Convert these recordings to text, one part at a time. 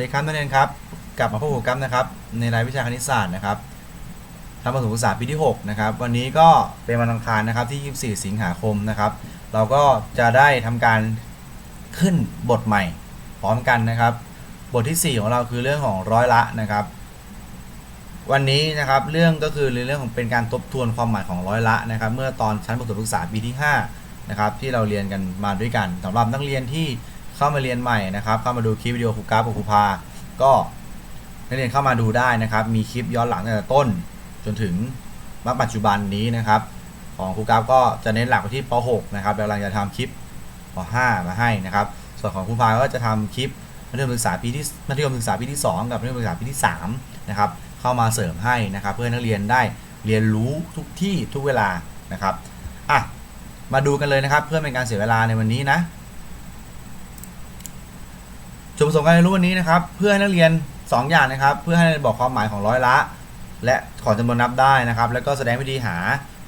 ดีครับนักเรียนครับ กลับมาพบกับกัมนะครับ ในรายวิชาคณิตศาสตร์นะครับทำประถมศึกษาปีที่ 6 นะครับ วันนี้ก็เป็นวันอังคารนะครับที่ 24 สิงหาคมนะครับ เราก็จะได้ทำการขึ้นบทใหม่ พร้อมกันนะครับ บทที่ 4 ของเราคือเรื่องของร้อยละนะครับ วันนี้นะครับเรื่องก็คือเรื่องของเป็นการทบทวนความหมายของร้อยละนะครับ เมื่อตอนชั้นประถมศึกษาปีที่5นะครับที่เราเรียนกันมาด้วยกันสำหรับนักเรียนที่ เข้ามาเรียนใหม่นะครับ เข้ามาดูคลิปวิดีโอครูกราฟกับครูพา ก็นักเรียนเข้ามาดูได้นะครับ มีคลิปย้อนหลังตั้งแต่ต้น จนถึงมาปัจจุบันนี้นะครับ ของครูกราฟก็จะเน้นหลักไปที่ป .6 นะครับแล้วกำลังจะทำคลิปป .5 มาให้นะครับ ส่วนของครูพาก็จะทำคลิปมัธยมศึกษาปีที่มัธยมศึกษาปีที่ 2 กับมัธยมศึกษาปีที่3นะครับเข้ามาเสริมให้นะครับ เพื่อนักเรียนได้เรียนรู้ทุกที่ทุกเวลานะครับอะมาดูกันเลยนะครับ เพื่อเป็นการเสียเวลาในวันนี้นะ จุดประสงค์การเรียนรู้วันนี้นะครับ เพื่อให้นักเรียน 2 อย่างนะครับ เพื่อให้บอกความหมายของร้อยละ และของจำนวนนับได้นะครับ แล้วก็แสดงวิธีหา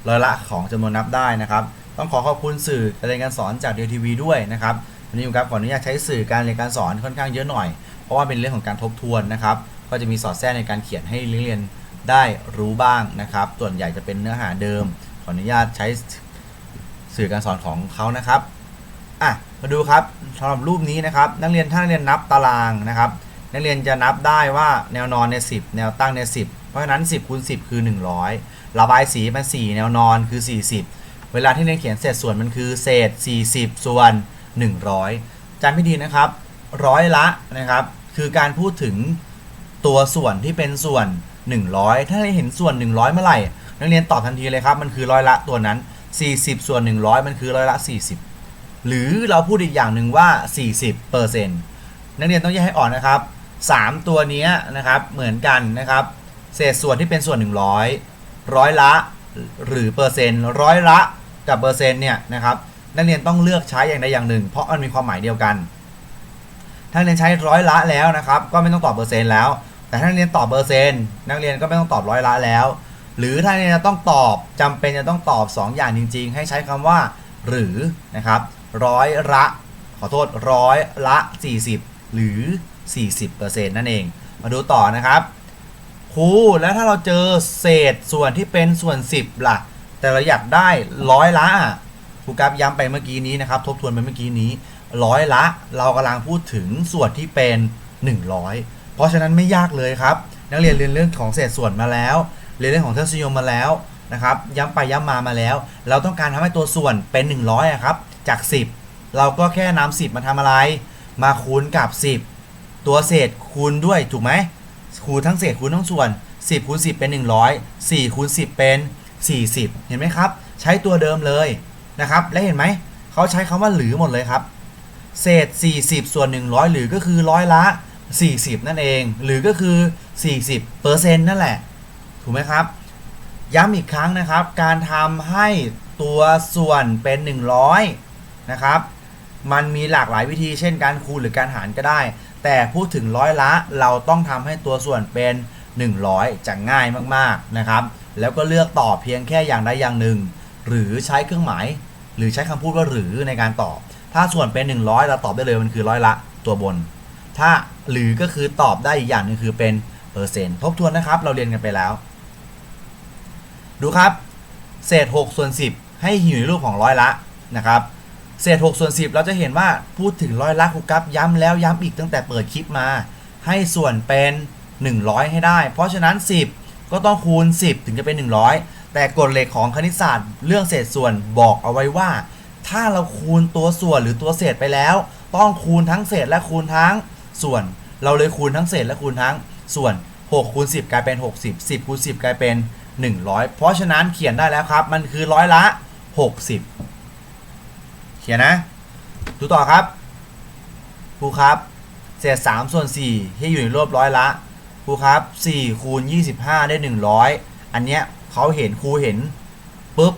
ร้อยละของจำนวนนับได้นะครับ ต้องขอขอบคุณสื่อการเรียนการสอนจากเดียทีวีด้วยนะครับวันนี้ผมครับขออนุญาตใช้สื่อการเรียนการสอนค่อนข้างเยอะหน่อย เพราะว่าเป็นเรื่องของการทบทวนนะครับ ก็จะมีสอดแทรกในการเขียนให้นักเรียนได้รู้บ้างนะครับ ส่วนใหญ่จะเป็นเนื้อหาเดิม ขออนุญาตใช้สื่อการสอนของเขานะครับอะ มาดูครับสำหรับรูปนี้นะครับ นักเรียนถ้านักเรียนนับตารางนะครับ นักเรียนจะนับได้ว่าแนวนอนใน 10 แนวตั้งใน 10 เพราะฉะนั้น 10คูณ10 คือ 100 ระบายสีมัน4แนวนอนคือ 40 เวลาที่นักเรียนเขียนเศษส่วนมันคือเศษ 40 ส่วน 100จำไม่ดีนะครับร้อยละนะครับคือการพูดถึงตัวส่วนที่เป็นส่วน 100 ถ้าได้เห็นส่วน 100 เมื่อไหร่ นักเรียนตอบทันทีเลยครับ มันคือร้อยละตัวนั้น 40 ส่วน 100 มันคือร้อยละ 40 หรือเราพูดอีกอย่างหนึ่งว่า 40เปอร์เซ็นต์นักเรียนต้องแยกให้ออกนะครับ 3 ตัวนี้นะครับเหมือนกันนะครับ เศษส่วนที่เป็นส่วน 100 ร้อยละหรือเปอร์เซ็นต์ร้อยละกับเปอร์เซ็นต์เนี่ยนะครับนักเรียนต้องเลือกใช้อย่างใดอย่างหนึ่ง เพราะมันมีความหมายเดียวกัน ถ้านักเรียนใช้ร้อยละแล้วนะครับ ก็ไม่ต้องตอบเปอร์เซ็นต์แล้ว แต่ถ้านักเรียนตอบเปอร์เซ็นต์นักเรียนก็ไม่ต้องตอบร้อยละแล้ว หรือถ้านักเรียนจะต้องตอบจำเป็นจะต้องตอบ 2 อย่างจริง ๆ ให้ใช้คำว่า หรือนะครับ ร้อยละขอโทษร้อยละ 40 หรือ 40%นั่นเอง มาดูต่อนะครับครูแล้วถ้าเราเจอเศษส่วนที่เป็นส่วน 10ล่ะ แต่เราอยากได้ร้อยละครูกราฟย้ำไปเมื่อกี้นี้นะครับ ทบทวนไปเมื่อกี้นี้ร้อยละ เรากำลังพูดถึงส่วนที่เป็น 100 เพราะฉะนั้นไม่ยากเลยครับ นักเรียนเรียนเรื่องของเศษส่วนมาแล้ว เรียนเรื่องของทศนิยมมาแล้วนะครับ ย้ำไปย้ำมามาแล้ว เราต้องการทำให้ตัวส่วนเป็น 100อะครับ จาก 10 เราก็แค่นำ10 มาทำอะไร มาคูณกับ 10 ตัวเศษคูณด้วยถูกไหมคูณทั้งเศษคูณทั้งส่วน 10คูณ10 เป็น 100 4คูณ10 เป็น 40 เห็นไหมครับ ใช้ตัวเดิมเลยนะครับ และเห็นไหม เขาใช้คำว่าหรือหมดเลยครับ เศษ 40 ส่วน 100 หรือก็คือร้อยละ 40 นั่นเอง หรือก็คือ 40เปอร์เซ็นต์นั่นแหละ ถูกไหมครับ ย้ำอีกครั้งนะครับ การทำให้ตัวส่วนเป็น 100 นะครับ มันมีหลากหลายวิธีเช่นการคูณหรือการหารก็ได้ แต่พูดถึงร้อยละเราต้องทำให้ตัวส่วนเป็น 100 จะง่ายมากๆนะครับ แล้วก็เลือกตอบเพียงแค่อย่างใดอย่างหนึ่ง หรือใช้เครื่องหมาย หรือใช้คำพูดว่าหรือในการตอบ ถ้าส่วนเป็น 100 เราตอบได้เลยมันคือร้อยละตัวบน ถ้าหรือก็คือตอบได้อีกอย่างนึงคือเป็นเปอร์เซ็นต์ทบทวนนะครับ เราเรียนกันไปแล้ว ดูครับ เศษ 6 ส่วน 10 ให้อยู่ในรูปของร้อยละนะครับ เศษ6ส่วน10 เราจะเห็นว่าพูดถึงร้อยละครูกัฟย้ำแล้วย้ำอีกตั้งแต่เปิดคลิปมา ให้ส่วนเป็น 100 ให้ได้ เพราะฉะนั้น 10 ก็ต้องคูณ 10 ถึงจะเป็น 100 แต่กฎเหล็กของคณิตศาสตร์เรื่องเศษส่วนบอกเอาไว้ว่า ถ้าเราคูณตัวส่วนหรือตัวเศษไปแล้ว ต้องคูณทั้งเศษและคูณทั้งส่วน เราเลยคูณทั้งเศษและคูณทั้งส่วน6คูณ10 กลายเป็น 60 10คูณ10 กลายเป็น 100 เพราะฉะนั้นเขียนได้แล้วครับ มันคือร้อยละ 60 เขียนนะ ดูต่อครับครูครับ เศษ3ส่วน4ที่อยู่ในรูปร้อยละครูครับ4คูณ25ได้100อันเนี้ยเขาเห็นครูเห็นปุ๊บ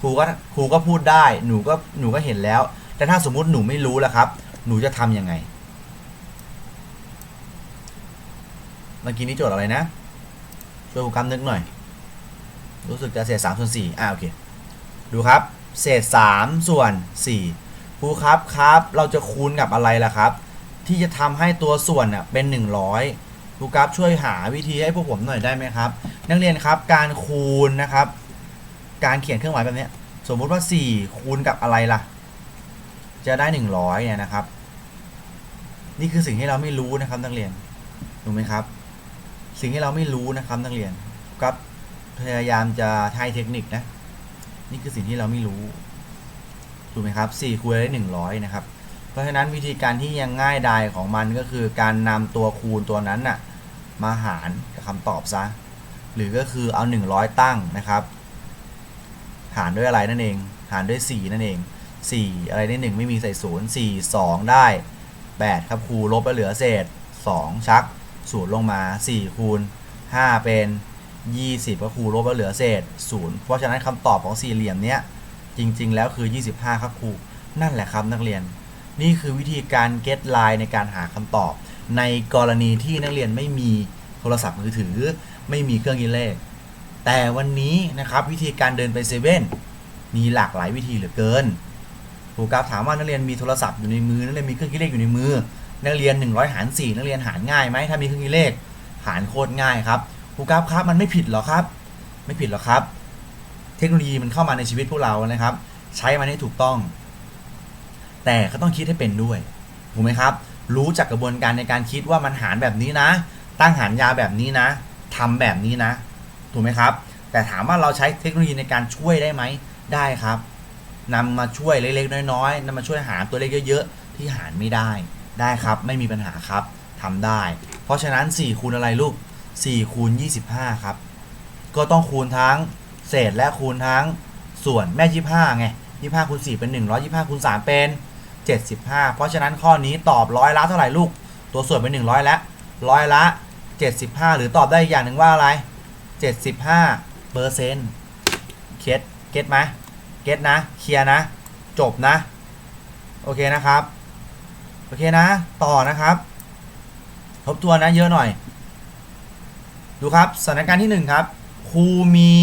ครูก็ครูก็พูดได้หนูก็หนูก็เห็นแล้ว แต่ถ้าสมมุติหนูไม่รู้ล่ะครับ หนูจะทำยังไงเมื่อกี้นี้โจทย์อะไรนะช่วยครูกำนึกหน่อย รู้สึกจะเศษ3ส่วน4อ่าโอเค ดูครับ เศษ 3 ส่วน 4 ครูครับครับ เราจะคูณกับอะไรล่ะครับ ที่จะทำให้ตัวส่วนเป็น 100 ครูกราฟช่วยหาวิธีให้พวกผมหน่อยได้ไหมครับ นักเรียนครับการคูณนะครับ การเขียนเครื่องหมายแบบนี้สมมุติว่า 4 คูณกับอะไรล่ะ จะได้ 100เนี่ยนะครับ นี่คือสิ่งที่เราไม่รู้นะครับนักเรียนถูกไหมครับ สิ่งที่เราไม่รู้นะครับนักเรียนครับพยายามจะใช้เทคนิคนะ นี่คือสิ่งที่เราไม่รู้ถูกไหมครับ4คูณได้100นะครับเพราะฉะนั้นวิธีการที่ยังง่ายดายของมันก็คือการนำตัวคูณตัวนั้นน่ะมาหารกับคำตอบซะหรือก็คือเอา 100 ตั้งนะครับ หารด้วยอะไรนั่นเอง หารด้วย 4 นั่นเอง 4 อะไรได้1ไม่มีใส่ศูนย์4 2 ได้ 8 ครับครูลบไปเหลือเศษ 2 ชักศูนลงมา 4 คูณ 5 เป็น 20 ก็ครูลบไปเหลือเศษ 0 เพราะฉะนั้นคำตอบของสี่เหลี่ยมเนี้ยจริง ๆ แล้วคือ 25 ครับครูนั่นแหละครับนักเรียน นี่คือวิธีการ get line ในการหาคำตอบ ในกรณีที่นักเรียนไม่มีโทรศัพท์มือถือ ไม่มีเครื่องคิดเลข แต่วันนี้นะครับวิธีการเดินไปเซเว่นมีหลากหลายวิธีเหลือเกินครูกราฟถามว่านักเรียนมีโทรศัพท์อยู่ในมือนักเรียนมีเครื่องคิดเลขอยู่ในมือ นักเรียน 100 หาร 4 นักเรียนหารง่ายไหมถ้ามีเครื่องคิดเลขหารโคตรง่ายครับ ครูกราฟครับมันไม่ผิดหรอครับ ไม่ผิดหรอครับ เทคโนโลยีมันเข้ามาในชีวิตพวกเรานะครับ ใช้มันให้ถูกต้อง แต่ก็ต้องคิดให้เป็นด้วยถูกไหมครับ รู้จักกระบวนการในการคิดว่ามันหารแบบนี้นะ ตั้งหารยาแบบนี้นะทำแบบนี้นะ ถูกไหมครับ แต่ถามว่าเราใช้เทคโนโลยีในการช่วยได้ไหมได้ครับนำมาช่วยเล็กๆน้อยๆนำมาช่วยหารตัวเลขเยอะๆ ที่หารไม่ได้ ได้ครับ ไม่มีปัญหาครับทำได้ เพราะฉะนั้น 4 คูณอะไรลูก 4คูณ25 ครับ ก็ต้องคูณทั้งเศษและคูณทั้งส่วนแม่ 25 ไง 25คูณ4เป็น 125คูณ3เป็น 75 เพราะฉะนั้นข้อนี้ตอบร้อยละเท่าไหร่ลูก ตัวส่วนเป็น 100 แล้วร้อยละ 75 หรือตอบได้อีกอย่างหนึ่งว่าอะไร 75เปอร์เซ็นต์เก็ตเก็ตไหมเก็ตนะ เคลียร์นะ จบนะ โอเคนะครับ โอเคนะ ต่อนะครับ ทบทวนนะเยอะหน่อย ดูครับสถานการณ์ที่ 1 ครับครูมี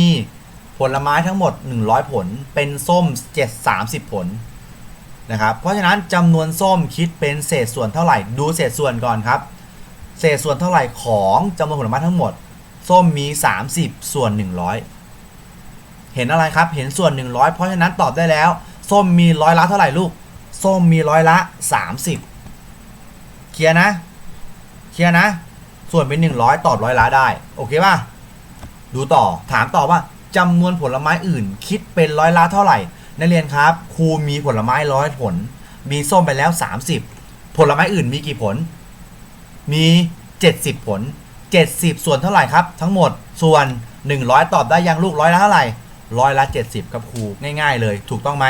ผลไม้ทั้งหมด 100 ผลเป็นส้ม 7 30 ผลนะครับเพราะฉะนั้นจำนวนส้มคิดเป็นเศษส่วนเท่าไหร่ ดูเศษส่วนก่อนครับ เศษส่วนเท่าไหร่ของจำนวนผลไม้ทั้งหมด ส้มมี 30 ส่วน 100 เห็นอะไรครับเห็นส่วน 100 เพราะฉะนั้นตอบได้แล้ว ส้มมีร้อยละเท่าไหร่ลูก ส้มมีร้อยละ 30 เคลียร์นะ เคลียร์นะ ส่วนเป็น 100 ตอบร้อยละได้ โอเคป่ะ ดูต่อถามต่อว่าจำนวนผลไม้อื่น คิดเป็นร้อยละเท่าไหร่นักเรียนครับครูมีผลไม้ร้อยผล มีส้มไปแล้ว 30 ผลไม้อื่นมีกี่ผล มี 70 ผล 70 ส่วนเท่าไหร่ครับ ทั้งหมดส่วน 100 ตอบได้ยังลูกร้อยละเท่าไหร่ร้อยละ 70ครับครูง่าย ๆ เลย ถูกต้องไหม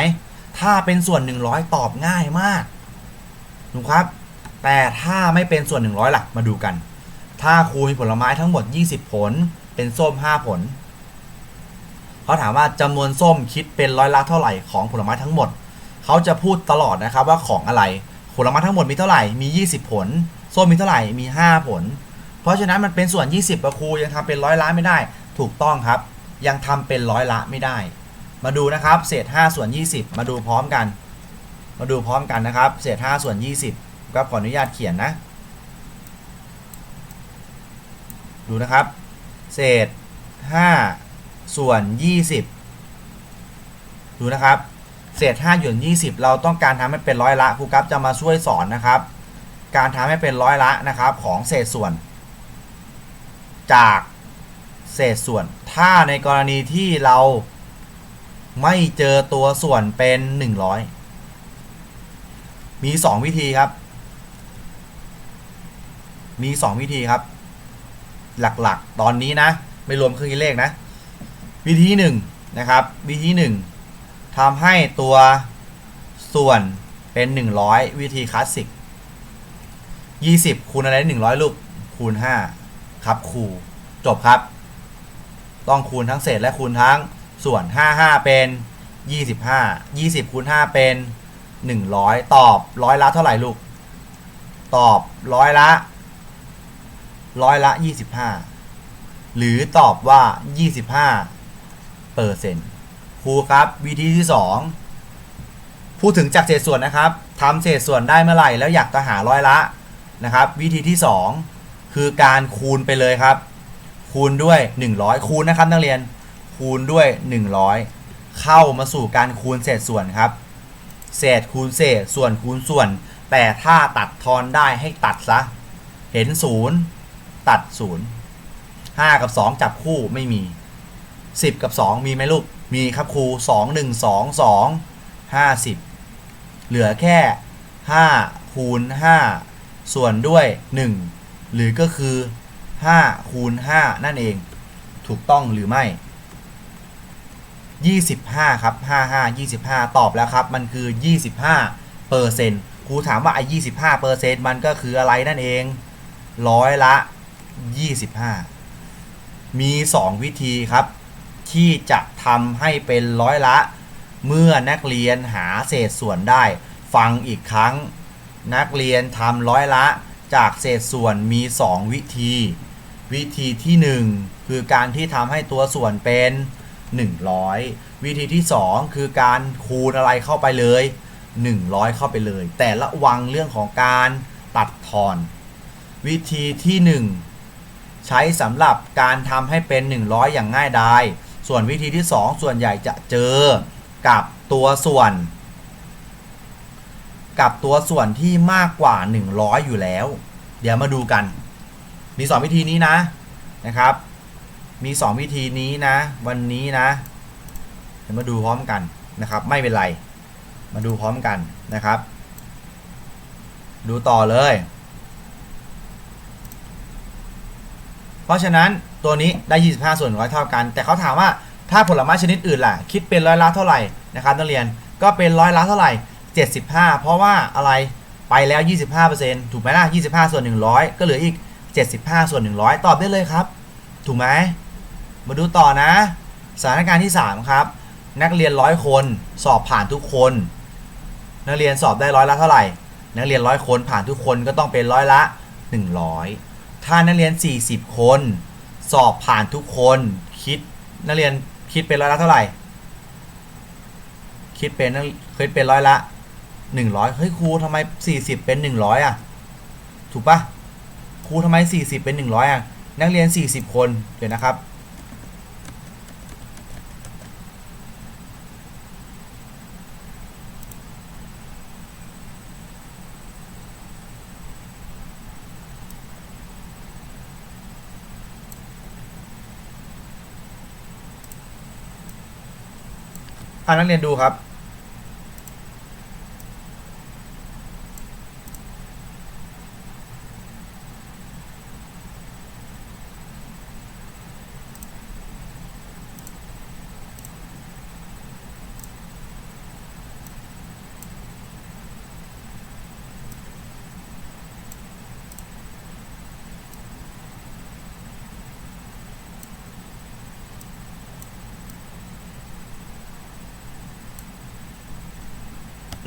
ถ้าเป็นส่วน 100 ตอบง่ายมากถูกครับ แต่ถ้าไม่เป็นส่วน 100ล่ะมาดูกัน ถ้าครูมีผลไม้ทั้งหมด 20 ผล เป็นส้ม 5 ผล เขาถามว่าจำนวนส้มคิดเป็นร้อยละเท่าไหร่ของผลไม้ทั้งหมด เขาจะพูดตลอดนะครับว่าของอะไร ผลไม้ทั้งหมดมีเท่าไหร่ มี 20 ผล ส้มมีเท่าไหร่ มี 5 ผล เพราะฉะนั้นมันเป็นส่วน 20กับครูยังทำเป็นร้อยละไม่ได้ ถูกต้องครับ ยังทำเป็นร้อยละไม่ได้ มาดูนะครับเศษ 5 ส่วน 20 มาดูพร้อมกัน มาดูพร้อมกันนะครับ เศษ 5 ส่วน 20 ก็ขออนุญาตเขียนนะ ดูนะครับ เศษ 5 ส่วน 20 ดูนะครับ เศษ5หยวน20 เราต้องการทำให้เป็นร้อยละครูครับจะมาช่วยสอนนะครับ การทำให้เป็นร้อยละนะครับของเศษส่วน จากเศษส่วน ถ้าในกรณีที่เราไม่เจอตัวส่วนเป็น 100 มี 2 วิธีครับ มี 2 วิธีครับ หลักๆ ตอนนี้นะ ไม่รวมเครื่องคิดเลขนะ วิธีหนึ่งนะครับ วิธีหนึ่งทำให้ตัวส่วนเป็น 100 วิธีคลาสสิก 20 คูณอะไรได้100 ลูก คูณ 5 ครับคูจบครับ ต้องคูณทั้งเศษและคูณทั้งส่วน 55 เป็น 25 20 คูณ 5 เป็น 100 ตอบร้อยละเท่าไหร่ลูก ตอบร้อยละ ร้อยละ 25 หรือตอบว่า 25เปอร์เซ็นต์ครูครับวิธีที่ 2 พูดถึงจากเศษส่วนนะครับทำเศษส่วนได้เมื่อไหร่แล้วอยากจะหาร้อยละนะครับ วิธีที่ 2 คือการคูณไปเลยครับ คูณด้วย 100 คูณนะครับนักเรียนคูณด้วย 100 เข้ามาสู่การคูณเศษส่วนครับ เศษคูณเศษส่วนคูณส่วน แต่ถ้าตัดทอนได้ให้ตัดซะ เห็น0 ตัด0 5กับ2จับคู่ไม่มี10กับ2มีไหมลูก มีครับครู2 1 2 2 50เหลือแค่5คูณ5ส่วนด้วย1หรือก็คือ5คูณ5นั่นเองถูกต้องหรือไม่ 25 ครับ 55 25 ตอบแล้วครับ มันคือ 25เปอร์เซ็นต์ครูถามว่าไอ้25เปอร์เซ็นต์มันก็คืออะไรนั่นเอง ร้อยละ 25 มี 2 วิธีครับ ที่จะทำให้เป็นร้อยละ เมื่อนักเรียนหาเศษส่วนได้ ฟังอีกครั้ง นักเรียนทำร้อยละจากเศษส่วนมี 2 วิธี วิธีที่ 1 คือการที่ทำให้ตัวส่วนเป็น 100 วิธีที่ 2 คือการคูณอะไรเข้าไปเลย 100 เข้าไปเลย แต่ระวังเรื่องของการตัดทอน วิธีที่ 1 ใช้สำหรับการทำให้เป็น 100 อย่างง่ายดาย ส่วนวิธีที่ 2 ส่วนใหญ่จะเจอกับตัวส่วน กับตัวส่วนที่มากกว่า 100 อยู่แล้ว เดี๋ยวมาดูกัน มี 2 วิธีนี้นะนะครับ มี 2 วิธีนี้นะ วันนี้นะ เดี๋ยวมาดูพร้อมกันนะครับ ไม่เป็นไร มาดูพร้อมกันนะครับ ดูต่อเลย เพราะฉะนั้นตัวนี้ได้ 25 ส่วนร้อยเท่ากัน แต่เขาถามว่าถ้าผลไม้ชนิดอื่นล่ะ คิดเป็นร้อยละเท่าไหร่นะครับนักเรียนก็เป็นร้อยละเท่าไหร่ 75 เพราะว่าอะไรไปแล้ว 25%ถูกไหมล่ะ 25 ส่วน 100 ก็เหลืออีก 75 ส่วน 100 ตอบได้เลยครับ ถูกไหมมาดูต่อนะ สถานการณ์ที่ 3 ครับ นักเรียนร้อยคนสอบผ่านทุกคน นักเรียนสอบได้ร้อยละเท่าไหร่ นักเรียนร้อยคนผ่านทุกคนก็ต้องเป็นร้อยละ 100 ถ้านักเรียน 40 คน สอบผ่านทุกคนคิดนักเรียนคิดเป็นร้อยละเท่าไหร่ คิดเป็นคิดเป็นร้อยละ100เฮ้ยครูทำไม 40 เป็น 100 อะ ถูกปะครูทำไม 40 เป็น 100 อะ นักเรียน 40 คนเดี๋ยวนะครับ อ่านักเรียนดูครับ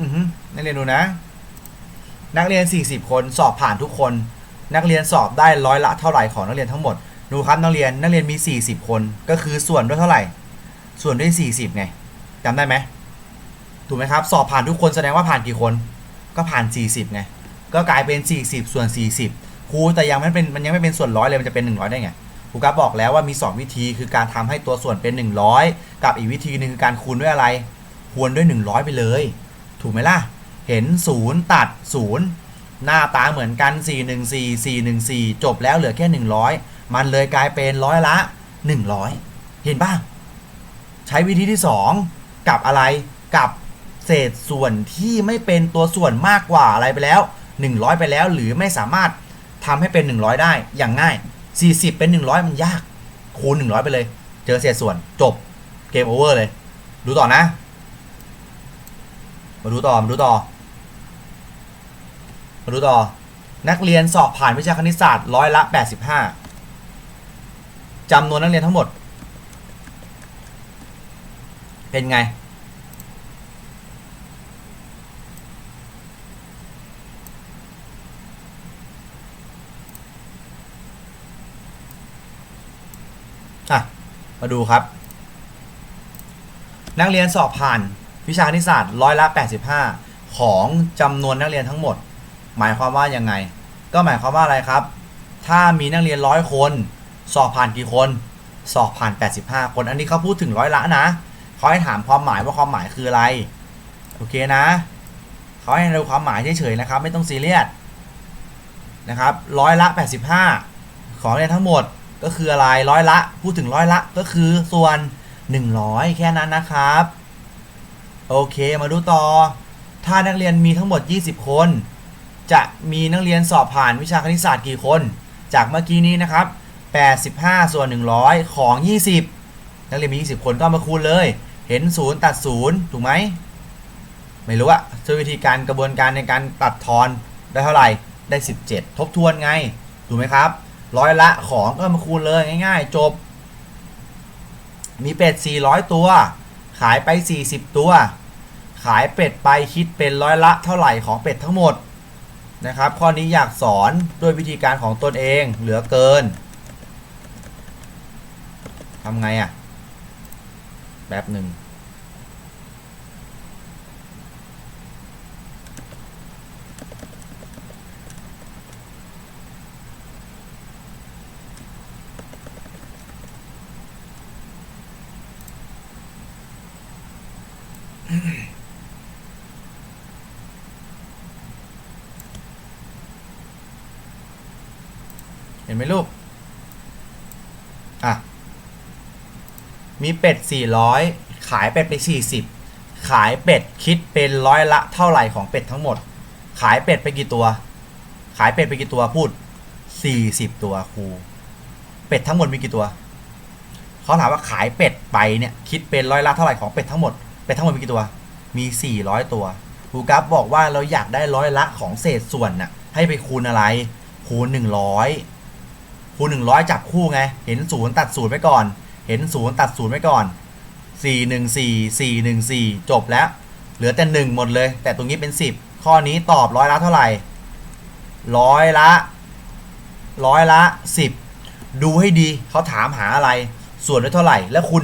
อือฮึนักเรียนดูนะ นักเรียน 40 คนสอบผ่านทุกคน นักเรียนสอบได้ร้อยละเท่าไหร่ของนักเรียนทั้งหมด ดูครับนักเรียนนักเรียนมี 40 คนก็คือส่วนด้วยเท่าไหร่ ส่วนด้วย 40ไงจำได้ไหมถูกไหมครับ สอบผ่านทุกคนแสดงว่าผ่านกี่คน ก็ผ่าน 40ไงก็กลายเป็น 40 ส่วน 40ครูแต่ยังไม่เป็นมันยังไม่เป็นส่วนร้อยเลยมันจะเป็น 100 ได้ไงครูก็บอกแล้วว่ามี 2 วิธีคือการทำให้ตัวส่วนเป็น 100 กับอีกวิธีหนึ่งคือการคูณด้วยอะไร คูณด้วย 100 ไปเลย ถูกไหมล่ะ เห็น 0 ตัด 0 หน้าตาเหมือนกัน 414 414 จบแล้วเหลือแค่ 100 มันเลยกลายเป็นร้อยละ 100 เห็นป่ะ ใช้วิธีที่ 2 กับอะไรกับเศษส่วนที่ไม่เป็นตัวส่วนมากกว่าอะไรไปแล้ว 100 ไปแล้วหรือไม่สามารถทำให้เป็น 100 ได้อย่างง่าย 40 เป็น 100 มันยากคูณ 100 ไปเลย เจอเศษส่วนจบเกมโอเวอร์เลย ดูต่อนะ มาดูต่อมาดูต่อมาดูต่อ นักเรียนสอบผ่านวิชาคณิตศาสตร์ร้อยละ85จำนวนนักเรียนทั้งหมด เป็นไงอะมาดูครับ นักเรียนสอบผ่าน วิชาคณิตศาสตร์ร้อยละ 85 ของจำนวนนักเรียนทั้งหมด หมายความว่ายังไง ก็หมายความว่าอะไรครับ ถ้ามีนักเรียนร้อยคน สอบผ่านกี่คน สอบผ่าน 85 คนอันนี้เขาพูดถึงร้อยละนะเขาให้ถามความหมายว่าความหมายคืออะไรโอเคนะเขาให้เราความหมายเฉยๆนะครับ ไม่ต้องซีเรียสนะครับร้อยละ 85 ของเรียนทั้งหมดก็คืออะไรร้อยละ พูดถึงร้อยละก็คือส่วน 100 แค่นั้นนะครับ โอเคมาดูต่อ ถ้านักเรียนมีทั้งหมด 20 คน จะมีนักเรียนสอบผ่านวิชาคณิตศาสตร์กี่คน จากเมื่อกี้นี้นะครับ 85 ส่วน 100 ของ 20 นักเรียนมี 20 คนก็มาคูณเลย เห็น 0 ตัด 0 ถูกไหม ไม่รู้อะช่วยวิธีการกระบวนการในการตัดทอนได้เท่าไหร่ ได้ 17 ทบทวนไง ถูกไหมครับ ร้อยละของก็มาคูณเลยง่าย ๆ จบ มีเป็ด 400 ตัว ขายไป 40 ตัว ขายเป็ดไปคิดเป็นร้อยละเท่าไหร่ของเป็ดทั้งหมดนะครับ ข้อนี้อยากสอนด้วยวิธีการของตนเองเหลือเกินทำไงอะ่ะ แบบหนึ่ง ห็นไหมลูก อะ มีเป็ด 400 ขายเป็ดไป 40 ขายเป็ดคิดเป็นร้อยละเท่าไหร่ของเป็ดทั้งหมด ขายเป็ดไปกี่ตัว ขายเป็ดไปกี่ตัวพูด 40 ตัวครู เป็ดทั้งหมดมีกี่ตัว เขาถามว่าขายเป็ดไปเนี่ยคิดเป็นร้อยละเท่าไหร่ของเป็ดทั้งหมด เป็ดทั้งหมดมีกี่ตัว มี 400 ตัวครูกราฟบอกว่าเราอยากได้ร้อยละของเศษส่วนน่ะให้ไปคูณอะไรคูณ100 คูณ100 จับคู่ไง เห็นศูนย์ตัดศูนย์ไว้ก่อน เห็นศูนย์ตัดศูนย์ไว้ก่อน 414 414 จบแล้ว เหลือแต่ 1 หมดเลย แต่ตรงนี้เป็น 10 ข้อนี้ตอบร้อยละเท่าไหร่ร้อยละร้อยละ 10 ดูให้ดีเขาถามหาอะไร ส่วนได้เท่าไหร่ แล้วคูณ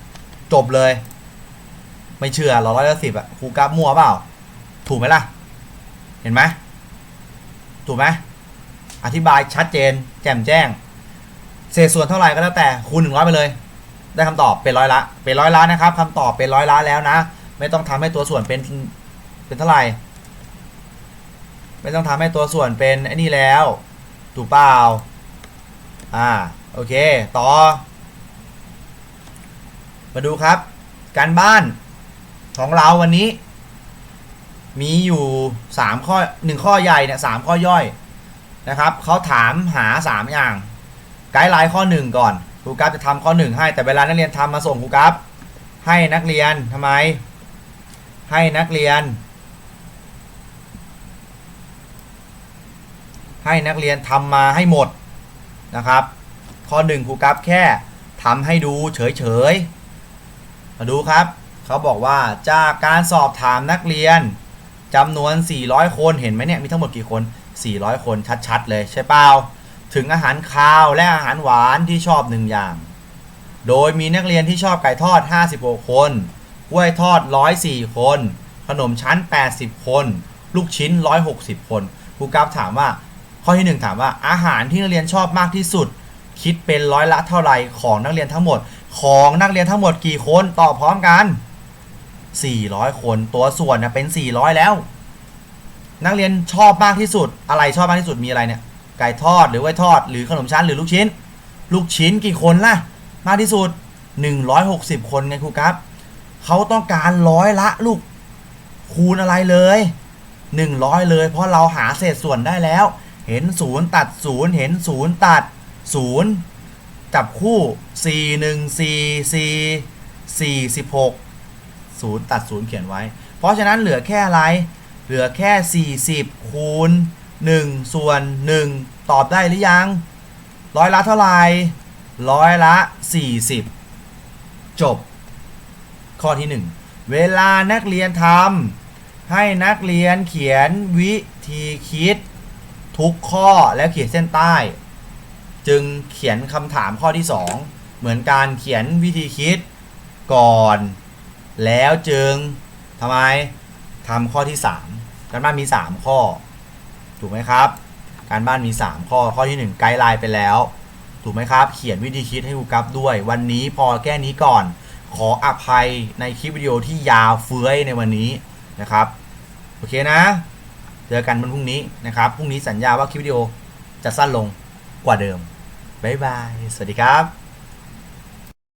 100 จบเลย ไม่เชื่อร้อยละสิบอะครูกราฟมั่วเปล่า ถูกไหมล่ะ เห็นไหมถูกไหม อธิบายชัดเจน แจ่มแจ้ง เศษส่วนเท่าไหร่ก็แล้วแต่คูณหนึ่งร้อยไปเลย ได้คำตอบเป็นร้อยละ เป็นร้อยล้านนะครับคำตอบเป็นร้อยล้านแล้วนะ ไม่ต้องทำให้ตัวส่วนเป็นเป็นเท่าไหร่ ไม่ต้องทำให้ตัวส่วนเป็นไอ้นี่แล้ว ถูกเปล่า อ่า โอเค ต่อ มาดูครับ การบ้านของเราวันนี้ มีอยู่ 3 ข้อ 1 ข้อใหญ่เนี่ยสข้อย่อย นะครับเขาถามหา 3 อย่าง ไกด์ไลน์ข้อ 1 ก่อนครูกัฟจะทำข้อ 1 ให้แต่เวลานักเรียนทำมาส่งครูกัฟให้นักเรียนทำไม ให้นักเรียน ให้นักเรียนทำมาให้หมดนะครับ ข้อ 1ครูกัฟแค่ทำให้ดูเฉยๆมาดูครับเขาบอกว่าจากการสอบถามนักเรียนจำนวน 400 คนเห็นไหมเนี่ยมีทั้งหมดกี่คน 400 คนชัดๆ เลยใช่เปล่า ถึงอาหารคาวและอาหารหวานที่ชอบหนึ่งอย่าง โดยมีนักเรียนที่ชอบไก่ทอด 56 คนกล้วยทอด 104 คน ขนมชั้น 80 คน ลูกชิ้น 160 คนครูกราฟถามว่า ข้อที่ 1 ถามว่าอาหารที่นักเรียนชอบมากที่สุด คิดเป็นร้อยละเท่าไหร่ของนักเรียนทั้งหมด ของนักเรียนทั้งหมดกี่คนตอบพร้อมกัน 400 คนตัวส่วนนะเป็น 400 แล้ว นักเรียนชอบมากที่สุด อะไรชอบมากที่สุดมีอะไรเนี่ย ไก่ทอดหรือไว้ทอด หรือขนมชั้นหรือลูกชิ้น ลูกชิ้นกี่คนล่ะ มากที่สุด 160 คนไงครูครับเขาต้องการร้อยละลูกคูณอะไรเลย 100 เลย เพราะเราหาเศษส่วนได้แล้ว เห็นศูนย์ตัดศูนย์เห็นศูนย์ตัดศูนย์จับคู่ 4 1 4 4 46ศูนย์ตัดศูนย์เขียนไว้ เพราะฉะนั้นเหลือแค่อะไร เหลือแค่ 40 คูณ 1 ส่วน 1 ตอบได้หรือยัง ร้อยละเท่าไหร่ร้อยละ 40 จบ ข้อที่ 1 เวลานักเรียนทำให้นักเรียนเขียนวิธีคิด ทุกข้อแล้วเขียนเส้นใต้ จึงเขียนคำถามข้อที่ 2 เหมือนการเขียนวิธีคิดก่อน แล้วจึงทำไม ทำข้อที่ 3กันบ้านมี 3 ข้อ ถูกไหมครับ การบ้านมี 3 ข้อ ข้อที่ 1 ไกด์ไลน์ไปแล้ว ถูกไหมครับ เขียนวิธีคิดให้ครูกัฟด้วย วันนี้พอแก้นี้ก่อน ขออภัยในคลิปวิดีโอที่ยาวเฟื้อยในวันนี้นะครับ โอเคนะ เจอกันวันพรุ่งนี้นะครับ พรุ่งนี้สัญญาว่าคลิปวิดีโอจะสั้นลงกว่าเดิม บ๊ายบาย สวัสดีครับ